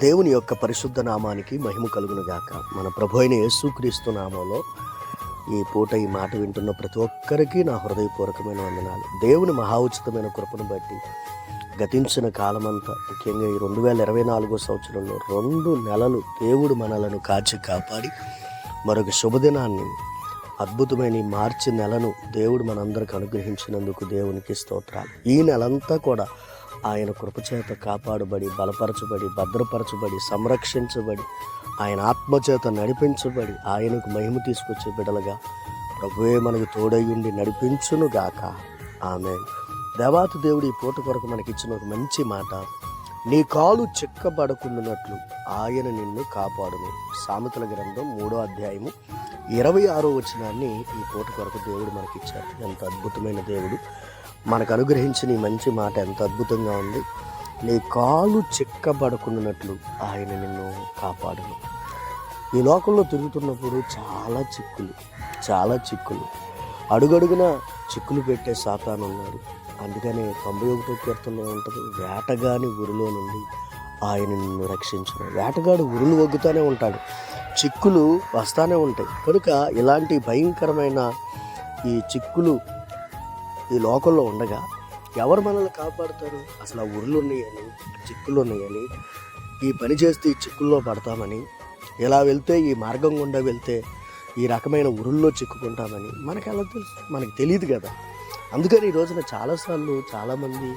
దేవుని యొక్క పరిశుద్ధ నామానికి మహిమ కలుగును గాక. మన ప్రభు అయిన యేసుక్రీస్తు నామంలో ఈ పూట ఈ మాట వింటున్న ప్రతి ఒక్కరికి నా హృదయపూర్వకమైన వందనాలు. దేవుని మహా ఉచితమైన కృపను బట్టి గతించిన కాలమంతా ముఖ్యంగా ఈ రెండు వేల ఇరవై నాలుగో సంవత్సరంలో రెండు నెలలు దేవుడు మనలను కాచి కాపాడి మరొక శుభదినాన్ని అద్భుతమైన ఈ మార్చి నెలను దేవుడు మనందరికి అనుగ్రహించినందుకు దేవునికి స్తోత్రాలు. ఈ నెలంతా కూడా ఆయన కృపచేత కాపాడబడి బలపరచబడి భద్రపరచబడి సంరక్షించబడి ఆయన ఆత్మచేత నడిపించబడి ఆయనకు మహిమ తీసుకొచ్చే బిడలుగా ప్రభువే మనకు తోడయ్యుండి నడిపించును గాక ఆమె దేవాతి దేవుడు ఈ పూట కొరకు మనకిచ్చిన ఒక మంచి మాట. నీ కాలు చిక్కబడకుండానట్లు ఆయన నిన్ను కాపాడును. సామెతల గ్రంథం మూడో అధ్యాయము ఇరవై ఆరో వచనాన్ని ఈ పూట కొరకు దేవుడు మనకిచ్చారు ఎంత అద్భుతమైన దేవుడు. మనకు అనుగ్రహించిన ఈ మంచి మాట ఎంత అద్భుతంగా ఉంది. నీ కాలు చిక్కబడకుండానట్లు ఆయన నిన్ను కాపాడును. ఈ లోకంలో తిరుగుతున్నప్పుడు చాలా చిక్కులు చాలా చిక్కులు. అడుగడుగున చిక్కులు పెట్టే సాతాను ఉన్నాడు అందుకని తొంభై ఒకటో కీర్తనలో ఉంటుంది వేటగాని ఉరిలో నుండి ఆయన నిన్ను రక్షించను. వేటగాడు ఉరులు వగ్గుతూనే ఉంటాడు. చిక్కులు వస్తానే ఉంటాయి. కనుక ఇలాంటి భయంకరమైన ఈ చిక్కులు ఈ లోకంలో ఉండగా ఎవరు మనల్ని కాపాడుతారు? అసలు ఆ ఉరులు ఉన్నాయని చిక్కులు ఉన్నాయని ఈ పని చేస్తే ఈ చిక్కుల్లో పడతామని ఇలా వెళ్తే ఈ మార్గం గుండా వెళ్తే ఈ రకమైన ఉరుల్లో చిక్కుకుంటామని మనకు ఎలా తెలుసు? మనకు తెలియదు కదా. అందుకని ఈ రోజున చాలాసార్లు చాలామంది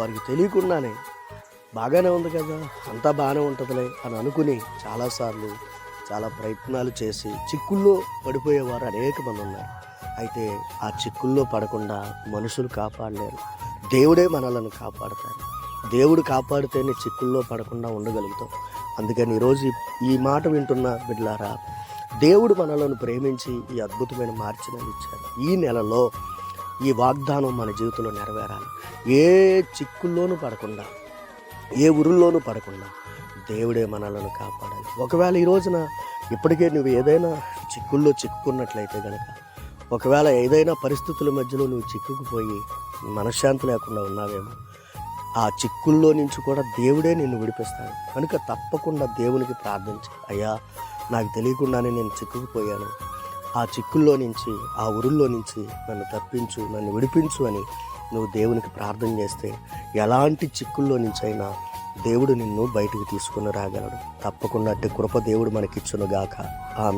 వారికి తెలియకుండానే బాగానే ఉంది కదా. అంతా బాగానే ఉంటుందిలే అని అనుకుని చాలాసార్లు చాలా ప్రయత్నాలు చేసి చిక్కుల్లో పడిపోయేవారు అనేక మంది ఉన్నారు. అయితే ఆ చిక్కుల్లో పడకుండా మనుషులు కాపాడలేరు. దేవుడే మనలను కాపాడతారు దేవుడు కాపాడితేనే చిక్కుల్లో పడకుండా ఉండగలుగుతాం. అందుకని ఈరోజు ఈ- మాట వింటున్న బిడ్లారా దేవుడు మనలను ప్రేమించి ఈ అద్భుతమైన మార్చినని ఇచ్చారు ఈ నెలలో ఈ వాగ్దానం మన జీవితంలో నెరవేరాలి. ఏ చిక్కుల్లోనూ పడకుండా ఏ ఊరుల్లోనూ పడకుండా దేవుడే మనలను కాపాడాలి. ఒకవేళ ఈ రోజున ఇప్పటికే నువ్వు ఏదైనా చిక్కుల్లో చిక్కుకున్నట్లయితే కనుక ఒకవేళ ఏదైనా పరిస్థితుల మధ్యలో నువ్వు చిక్కుకుపోయి మనశ్శాంతి లేకుండా ఉన్నావేమో ఆ చిక్కుల్లో నుంచి కూడా దేవుడే నిన్ను విడిపిస్తాడు. కనుక తప్పకుండా దేవునికి ప్రార్థించి. అయ్యా నాకు తెలియకుండానే నేను చిక్కుకుపోయాను. ఆ చిక్కుల్లో నుంచి ఆ ఉరుల్లో నుంచి నన్ను తప్పించు నన్ను విడిపించు అని నువ్వు దేవునికి ప్రార్థన చేస్తే ఎలాంటి చిక్కుల్లో నుంచైనా దేవుడు నిన్ను బయటకు తీసుకుని రాగలడు. తప్పకుండా అట్టి కృప దేవుడు మనకిచ్చును గాక ఆమె